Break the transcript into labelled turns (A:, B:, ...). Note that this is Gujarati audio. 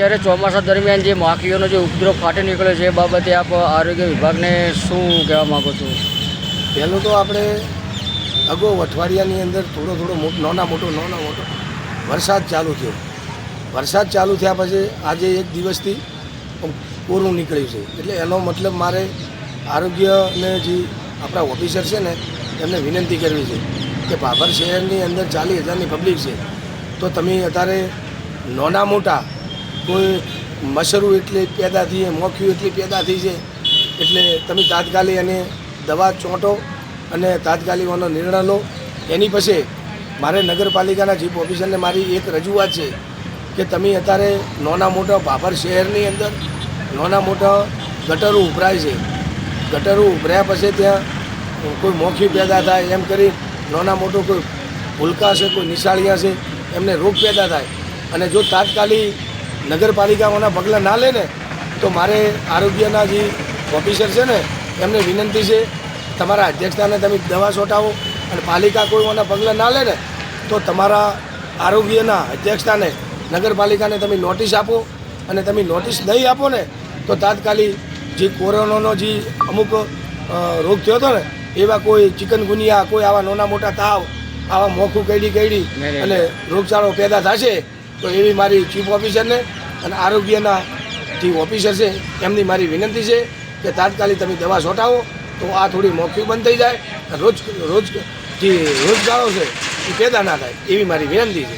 A: અત્યારે ચોમાસા દરમિયાન જે માખીઓનો જે ઉપદ્રવ ફાટી નીકળ્યો છે એ બાબતે આપ આરોગ્ય વિભાગને શું કહેવા માગો છો?
B: પહેલું તો આપણે અગાઉ અઠવાડિયાની અંદર થોડો થોડો નાના મોટો નાના મોટો વરસાદ ચાલુ થયો. વરસાદ ચાલુ થયા પછી આજે એક દિવસથી કોરું નીકળ્યું છે. એટલે એનો મતલબ મારે આરોગ્યને જે આપણા ઓફિસર છે ને, એમને વિનંતી કરવી છે કે ભાભર શહેરની અંદર ચાલીસ હજારની પબ્લિક છે. તો તમે અત્યારે નાના મોટા કોઈ મશરૂ એટલી પેદા થઈ છે મોખ્યું એટલી પેદા થઈ છે એટલે તમે તાત્કાલિક એને દવા ચોંટો અને તાત્કાલિક એનો નિર્ણય લો. એની પછી મારે નગરપાલિકાના ચીફ ઓફિસરને મારી એક રજૂઆત છે કે તમે અત્યારે નાના મોટા ભાભર શહેરની અંદર, નાના મોટા ગટરો ઉભરાય છે. ગટરો ઉભર્યા પછી ત્યાં કોઈ મોખી પેદા થાય એમ કરી નાના મોટો કોઈ ભૂલકા છે, કોઈ નિશાળિયા છે, એમને રોગ પેદા થાય. અને જો તાત્કાલિક નગરપાલિકાઓના પગલાં ના લે ને તો મારે આરોગ્યના જે ઓફિસર છે ને એમને વિનંતી છે તમારા અધ્યક્ષતાને તમે દવા છોટાવો અને પાલિકા કોઈ એના પગલાં ના લે ને તો તમારા આરોગ્યના અધ્યક્ષતાને નગરપાલિકાને તમે નોટિસ આપો અને તમે નોટિસ નહીં આપો ને તો તાત્કાલિક જે કોરોનાનો જે અમુક રોગ થયો હતો ને એવા કોઈ ચિકનગુનિયા કોઈ આવા નાના મોટા તાવ આવા મોખું કઈડી કઈડી અને રોગચાળો પેદા થશે તો એવી મારી ચીફ ઓફિસરને અને આરોગ્યના જે ઓફિસર છે, એમની મારી વિનંતી છે કે તાત્કાલિક તમે દવા છોટાવો, તો આ થોડી મોખી બંધ થઈ જાય. રોજ રોજ જે રોજગારો છે, એ પેદા ના થાય, એવી મારી વિનંતી છે.